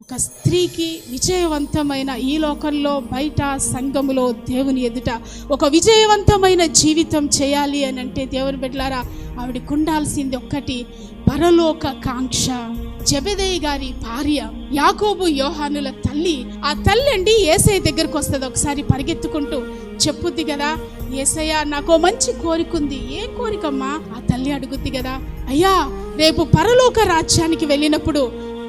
ఒక స్త్రీకి విజయవంతమైన ఈ లోకంలో బయట సంఘములో దేవుని ఎదుట ఒక విజయవంతమైన జీవితం చేయాలి అని అంటే దేవుని బిడ్డలారా ఆవిడకు ఉండాల్సింది ఒక్కటి పరలోక కాంక్ష. జబెదయ్య గారి భార్య యాకోబు యోహానుల తల్లి ఆ తల్లి అండి ఏసఐ దగ్గరకు వస్తుంది ఒకసారి పరిగెత్తుకుంటూ చెప్పుద్ది కదా ఏసయ్య నాకు మంచి కోరిక ఉంది. ఏ కోరికమ్మా? ఆ తల్లి అడుగుద్ది కదా అయ్యా రేపు పరలోక రాజ్యానికి వెళ్ళినప్పుడు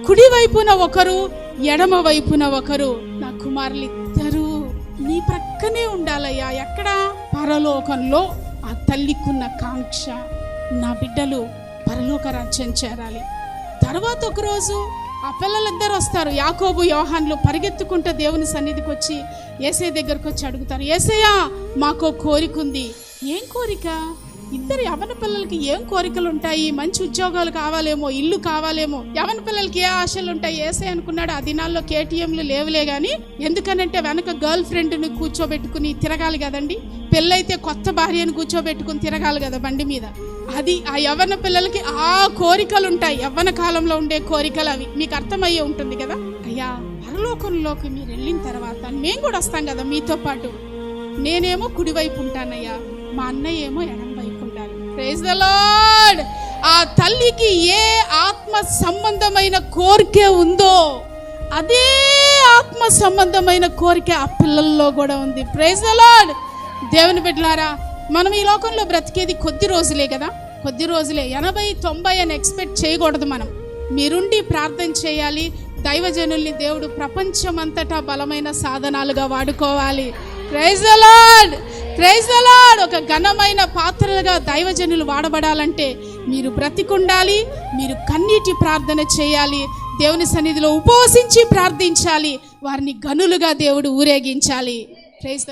కుడి వైపున ఒకరు ఎడమ వైపున ఒకరు. నా కుమారులు ఇద్దరు నీ ప్రక్కనే ఉండాలయ్యా. ఎక్కడ? పరలోకంలో ఆ తల్లికున్న కాంక్ష. నా బిడ్డలు పరలోక రాజ్యం చేరాలి. తర్వాత ఒకరోజు ఆ పిల్లలిద్దరు వస్తారు. యాకోబు యోహాన్లు పరిగెత్తుకుంటూ దేవుని సన్నిధికి వచ్చి ఏసే దగ్గరకు వచ్చి అడుగుతారు ఏసయ్యా మాకో కోరిక ఉంది ఏం కోరిక? ఇద్దరు యవన పిల్లలకి ఏం కోరికలు ఉంటాయి మంచి ఉద్యోగాలు కావాలేమో ఇల్లు కావాలేమో. యవన పిల్లలకి ఏ ఆశలు ఉంటాయి ఏసే అనుకున్నాడు ఆ దినాల్లో కేటీఎంలు లేవులే గాని ఎందుకనంటే వెనక గర్ల్ ఫ్రెండ్ని కూర్చోబెట్టుకుని తిరగాలి కదండి. పెళ్ళైతే కొత్త భార్యను కూర్చోబెట్టుకుని తిరగాలి కదా బండి మీద. అది ఆ యవ్వన పిల్లలకి ఆ కోరికలు ఉంటాయి యవ్వన కాలంలో ఉండే కోరికలు అవి. మీకు అర్థమయ్యే ఉంటుంది కదా? అయ్యా పరలోకంలోకి మీరు వెళ్ళిన తర్వాత మేము కూడా వస్తాం కదా మీతో పాటు. నేనేమో కుడివైపు ఉంటానయ్యా. మా అన్నయ్య ఏమో ఎడమ ప్రైజ్ ద లార్డ్ ఆ తల్లికి ఏ ఆత్మ సంబంధమైన కోరిక ఉందో అదే ఆత్మ సంబంధమైన కోరిక ఆ పిల్లల్లో కూడా ఉంది. ప్రైజ్ ద లార్డ్ దేవుని బిడ్డలారా మనం ఈ లోకంలో బ్రతికేది కొద్ది రోజులే కదా? కొద్ది రోజులే. ఎనభై తొంభై అని ఎక్స్పెక్ట్ చేయకూడదు మనం. మీరుండి ప్రార్థన చేయాలి. దైవజనుల్ని దేవుడు ప్రపంచమంతటా బలమైన సాధనాలుగా వాడుకోవాలి. ప్రైజ్ ద లార్డ్ ప్రైజ్ ఒక ఘనమైన పాత్రలుగా దైవజనులు వాడబడాలంటే మీరు బ్రతికుండాలి మీరు కన్నీటి ప్రార్థన చేయాలి దేవుని సన్నిధిలో ఉపవసించి ప్రార్థించాలి వారిని గనులుగా దేవుడు ఊరేగించాలి. ప్రైజ్